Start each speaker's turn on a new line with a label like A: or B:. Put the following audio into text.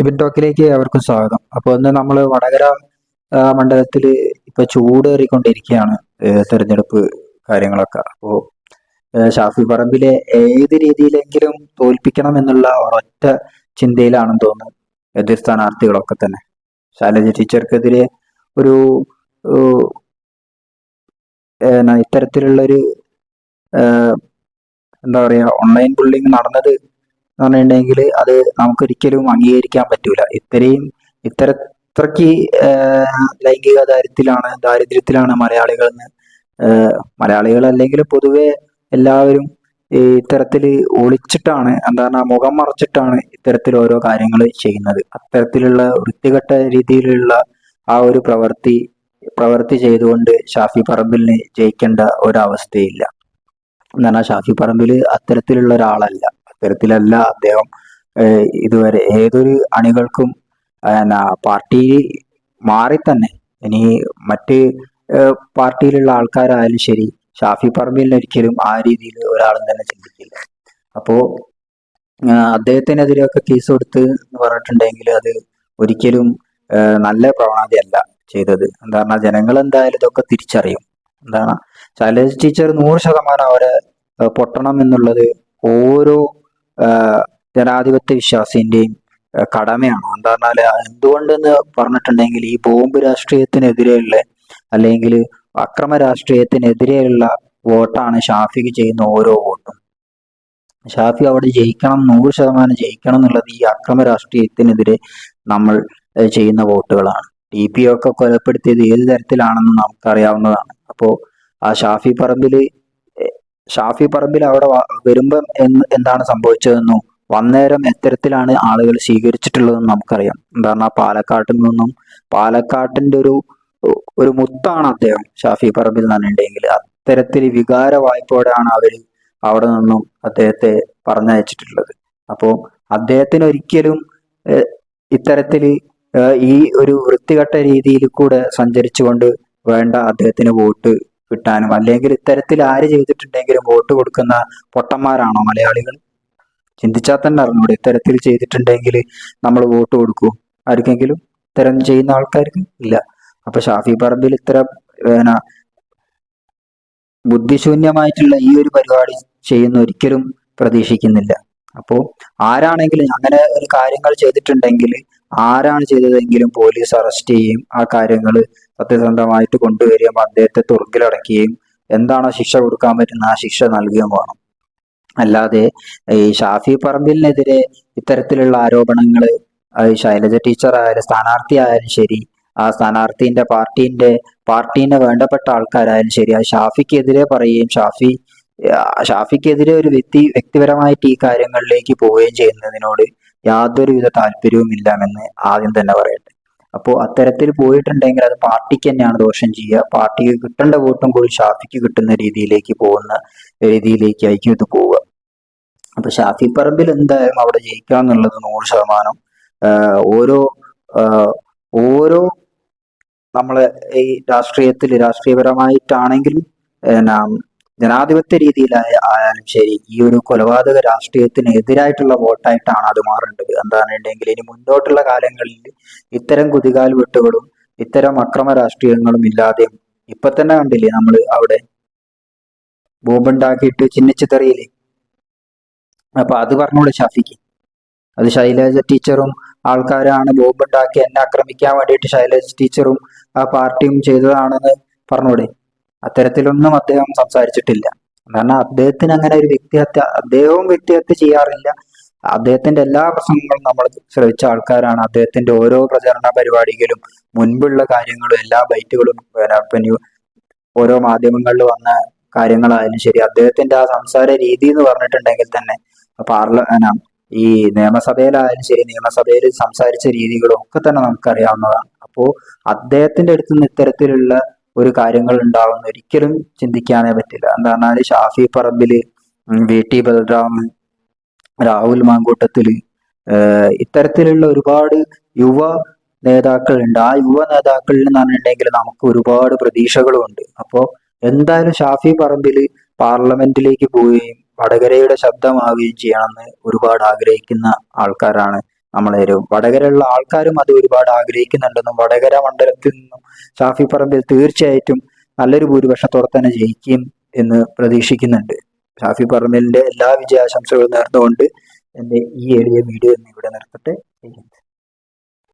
A: ഇബിൻ ടോക്കിലേക്ക് അവർക്കും സ്വാഗതം. അപ്പോൾ ഇന്ന് നമ്മൾ വടകര മണ്ഡലത്തിൽ ഇപ്പൊ ചൂടേറിക്കൊണ്ടിരിക്കുകയാണ് തെരഞ്ഞെടുപ്പ് കാര്യങ്ങളൊക്കെ. അപ്പോൾ ഷാഫി പറമ്പിലെ ഏത് രീതിയിലെങ്കിലും തോൽപ്പിക്കണം എന്നുള്ള ഒരൊറ്റ ചിന്തയിലാണെന്ന് തോന്നുന്നു എതിർ സ്ഥാനാർത്ഥികളൊക്കെ തന്നെ. ശാലജ ടീച്ചർക്കെതിരെ ഒരു ഇത്തരത്തിലുള്ള ഒരു എന്താ പറയാ ഓൺലൈൻ ബുള്ളിങ് നടന്നത് എന്ന് പറഞ്ഞിട്ടുണ്ടെങ്കിൽ അത് നമുക്കൊരിക്കലും അംഗീകരിക്കാൻ പറ്റൂല. ഇത്രയും ഇത്ര ആഹ് ലൈംഗിക ദാരിദ്ര്യത്തിലാണ് ദാരിദ്ര്യത്തിലാണ് മലയാളികൾ എന്ന് മലയാളികൾ അല്ലെങ്കിൽ പൊതുവെ എല്ലാവരും ഇത്തരത്തിൽ ഒളിച്ചിട്ടാണ് എന്താണ് മുഖം മറച്ചിട്ടാണ് ഇത്തരത്തിൽ ഓരോ കാര്യങ്ങൾ ചെയ്യുന്നത്. അത്തരത്തിലുള്ള വൃത്തികെട്ട രീതിയിലുള്ള ആ ഒരു പ്രവൃത്തി പ്രവൃത്തി ചെയ്തുകൊണ്ട് ഷാഫി പറമ്പിലിന് ജയിക്കേണ്ട ഒരവസ്ഥയില്ല. എന്താണ് ഷാഫി പറമ്പിൽ അത്തരത്തിലുള്ള ഒരാളല്ല. അത്തരത്തിലല്ല അദ്ദേഹം ഇതുവരെ ഏതൊരു അണികൾക്കും പാർട്ടി മാറി തന്നെ ഇനി മറ്റ് പാർട്ടിയിലുള്ള ആൾക്കാരായാലും ശരി ഷാഫി പറമ്പിലിന് ഒരിക്കലും ആ രീതിയിൽ ഒരാളും തന്നെ ചിന്തിക്കില്ല. അപ്പോ ആഹ് അദ്ദേഹത്തിനെതിരെയൊക്കെ കേസ് കൊടുത്ത് എന്ന് പറഞ്ഞിട്ടുണ്ടെങ്കിൽ അത് ഒരിക്കലും നല്ല പ്രവണതയല്ല ചെയ്തത്. എന്താണ് ജനങ്ങൾ എന്തായാലും ഇതൊക്കെ തിരിച്ചറിയും. എന്താണ് ശൈലജ ടീച്ചർ നൂറ് ശതമാനം അവരെ പൊട്ടണം എന്നുള്ളത് ഓരോ ജനാധിപത്യ വിശ്വാസിന്റെയും കടമയാണ്. എന്താ പറഞ്ഞാൽ എന്തുകൊണ്ടെന്ന് പറഞ്ഞിട്ടുണ്ടെങ്കിൽ ഈ ബോംബ് രാഷ്ട്രീയത്തിനെതിരെയുള്ള അല്ലെങ്കിൽ അക്രമ രാഷ്ട്രീയത്തിനെതിരെയുള്ള വോട്ടാണ് ഷാഫിക്ക് ചെയ്യുന്ന ഓരോ വോട്ടും. ഷാഫി അവിടെ ജയിക്കണം നൂറ് ശതമാനം ജയിക്കണം എന്നുള്ളത് ഈ അക്രമ രാഷ്ട്രീയത്തിനെതിരെ നമ്മൾ ചെയ്യുന്ന വോട്ടുകളാണ്. ടി പി ഒക്കെ കൊലപ്പെടുത്തിയത് ഏത് തരത്തിലാണെന്ന് നമുക്കറിയാവുന്നതാണ്. അപ്പോ ആ ഷാഫി പറമ്പിൽ ഷാഫി പറമ്പിൽ അവിടെ വരുമ്പം എന്ന് എന്താണ് സംഭവിച്ചതെന്നും വന്നേരം എത്തരത്തിലാണ് ആളുകൾ സ്വീകരിച്ചിട്ടുള്ളതെന്ന് നമുക്കറിയാം. എന്താണ് ആ പാലക്കാട്ടിൽ നിന്നും പാലക്കാട്ടിന്റെ ഒരു ഒരു മുത്താണ് അദ്ദേഹം ഷാഫി പറമ്പിൽ നിന്നുണ്ടെങ്കിൽ അത്തരത്തിൽ വികാര വായ്പോടെയാണ് അവർ അവിടെ നിന്നും അദ്ദേഹത്തെ പറഞ്ഞയച്ചിട്ടുള്ളത്. അപ്പോൾ അദ്ദേഹത്തിന് ഒരിക്കലും ഇത്തരത്തിൽ ഈ ഒരു വൃത്തികെട്ട രീതിയിൽ കൂടെ സഞ്ചരിച്ചുകൊണ്ട് വേണ്ട അദ്ദേഹത്തിന് വോട്ട് കിട്ടാനും അല്ലെങ്കിൽ ഇത്തരത്തിൽ ആര് ചെയ്തിട്ടുണ്ടെങ്കിലും വോട്ട് കൊടുക്കുന്ന പൊട്ടന്മാരാണോ മലയാളികൾ? ചിന്തിച്ചാൽ തന്നെ അറിഞ്ഞൂടെ ഇത്തരത്തിൽ ചെയ്തിട്ടുണ്ടെങ്കിൽ നമ്മൾ വോട്ട് കൊടുക്കൂ. ആർക്കെങ്കിലും ഇത്തരം ചെയ്യുന്ന ആൾക്കാർക്ക്? ഇല്ല. അപ്പൊ ഷാഫി പറമ്പിൽ ഇത്തരം ബുദ്ധിശൂന്യമായിട്ടുള്ള ഈ ഒരു പരിപാടി ചെയ്യുന്ന ഒരിക്കലും പ്രതീക്ഷിക്കുന്നില്ല. അപ്പോ ആരാണെങ്കിലും അങ്ങനെ ഒരു കാര്യങ്ങൾ ചെയ്തിട്ടുണ്ടെങ്കിൽ ആരാണ് ചെയ്തതെങ്കിലും പോലീസ് അറസ്റ്റ് ചെയ്യും ആ കാര്യങ്ങൾ സത്യസന്ധമായിട്ട് കൊണ്ടുവരികയും അദ്ദേഹത്തെ തുറങ്കിലടക്കുകയും എന്താണോ ശിക്ഷ കൊടുക്കാൻ പറ്റുന്ന ആ ശിക്ഷ നൽകുകയും വേണം. അല്ലാതെ ഈ ഷാഫി പറമ്പിലിനെതിരെ ഇത്തരത്തിലുള്ള ആരോപണങ്ങൾ ശൈലജ ടീച്ചർ ആയാലും സ്ഥാനാർത്ഥി ആയാലും ശരി ആ സ്ഥാനാർത്ഥിന്റെ പാർട്ടിന്റെ പാർട്ടീനെ വേണ്ടപ്പെട്ട ആൾക്കാരായാലും ശരി ആ ഷാഫിക്കെതിരെ പറയുകയും ഷാഫി ഷാഫിക്കെതിരെ ഒരു വ്യക്തി വ്യക്തിപരമായിട്ട് ഈ കാര്യങ്ങളിലേക്ക് പോവുകയും ചെയ്യുന്നതിനോട് യാതൊരുവിധ താല്പര്യവും ഇല്ലാമെന്ന് ആദ്യം തന്നെ പറയട്ടെ. അപ്പോൾ അത്തരത്തിൽ പോയിട്ടുണ്ടെങ്കിൽ അത് പാർട്ടിക്ക് തന്നെയാണ് ദോഷം ചെയ്യുക. പാർട്ടിക്ക് കിട്ടേണ്ട വോട്ടും കൂടി ഷാഫിക്ക് കിട്ടുന്ന രീതിയിലേക്ക് പോകുന്ന രീതിയിലേക്കായിരിക്കും ഇത് പോവുക. അപ്പൊ ഷാഫി പറമ്പിൽ എന്തായാലും അവിടെ ജയിക്കുക എന്നുള്ളത് നൂറ് ശതമാനം. ഓരോ ഓരോ നമ്മളെ ഈ രാഷ്ട്രീയത്തിൽ രാഷ്ട്രീയപരമായിട്ടാണെങ്കിലും ജനാധിപത്യ രീതിയിലായ ആയാലും ശരി ഈ ഒരു കൊലപാതക രാഷ്ട്രീയത്തിന് എതിരായിട്ടുള്ള വോട്ടായിട്ടാണ് അത് മാറേണ്ടത്. എന്താണെന്നുണ്ടെങ്കിൽ ഇനി മുന്നോട്ടുള്ള കാലങ്ങളിൽ ഇത്തരം കുതികാൽ വെട്ടുകളും ഇത്തരം അക്രമ രാഷ്ട്രീയങ്ങളും ഇല്ലാതെയും ഇപ്പൊ തന്നെ കണ്ടില്ലേ നമ്മൾ അവിടെ ബോംബുണ്ടാക്കിയിട്ട് ചിഹ്നിച്ചിത്തറിയില്ലേ അപ്പൊ അത് പറഞ്ഞോളൂ ഷാഫിക്ക്. അത് ശൈലജ ടീച്ചറും ആൾക്കാരാണ് ബോംബുണ്ടാക്കി എന്നെ ആക്രമിക്കാൻ വേണ്ടിയിട്ട് ശൈലജ ടീച്ചറും ആ പാർട്ടിയും ചെയ്തതാണെന്ന് പറഞ്ഞൂടെ? അത്തരത്തിലൊന്നും അദ്ദേഹം സംസാരിച്ചിട്ടില്ല. കാരണം അദ്ദേഹത്തിന് അങ്ങനെ ഒരു വ്യക്തിഹത്യ അദ്ദേഹവും വ്യക്തിഹത്യ ചെയ്യാറില്ല. അദ്ദേഹത്തിന്റെ എല്ലാ പ്രസംഗങ്ങളും നമ്മൾ ശ്രവിച്ച ആൾക്കാരാണ്. അദ്ദേഹത്തിന്റെ ഓരോ പ്രചരണ പരിപാടികളും മുൻപുള്ള കാര്യങ്ങളും എല്ലാ ബൈറ്റുകളും പിന്നെ ഓരോ മാധ്യമങ്ങളിൽ വന്ന കാര്യങ്ങളായാലും ശരി അദ്ദേഹത്തിന്റെ ആ സംസാര രീതി എന്ന് പറഞ്ഞിട്ടുണ്ടെങ്കിൽ തന്നെ പാർല ഈ നിയമസഭയിലായാലും ശരി നിയമസഭയിൽ സംസാരിച്ച രീതികളും ഒക്കെ തന്നെ നമുക്കറിയാവുന്നതാണ്. അപ്പോ അദ്ദേഹത്തിന്റെ അടുത്ത് നിന്ന് ഇത്തരത്തിലുള്ള ഒരു കാര്യങ്ങൾ ഉണ്ടാവുന്ന ഒരിക്കലും ചിന്തിക്കാനേ പറ്റില്ല. എന്താ പറഞ്ഞാൽ ഷാഫി പറമ്പിൽ വി. ടി. ബൽറാം രാഹുൽ മാങ്കൂട്ടത്തിൽ ഇത്തരത്തിലുള്ള ഒരുപാട് യുവ നേതാക്കളുണ്ട്. ആ യുവ നേതാക്കളിൽ എന്ന് പറഞ്ഞിട്ടുണ്ടെങ്കിൽ നമുക്ക് ഒരുപാട് പ്രതീക്ഷകളും ഉണ്ട് അപ്പോൾ എന്തായാലും ഷാഫി പറമ്പിൽ പാർലമെന്റിലേക്ക് പോവുകയും വടകരയുടെ ശബ്ദമാവുകയും ചെയ്യണമെന്ന് ഒരുപാട് ആഗ്രഹിക്കുന്ന ആൾക്കാരാണ് നമ്മളെ ഒരു വടകരയുള്ള ആൾക്കാരും അത് ഒരുപാട് ആഗ്രഹിക്കുന്നുണ്ടെന്നും വടകര മണ്ഡലത്തിൽ നിന്നും ഷാഫി പറമ്പിൽ തീർച്ചയായിട്ടും നല്ലൊരു ഭൂരിപക്ഷത്തോടെ തന്നെ ജയിക്കും എന്ന് പ്രതീക്ഷിക്കുന്നുണ്ട്. ഷാഫി പറമ്പിലിന്റെ എല്ലാ വിജയാശംസകളും നേർന്നുകൊണ്ട് എന്റെ ഈ എളിയ വീഡിയോ ഇന്ന് ഇവിടെ നിർത്തട്ടെ.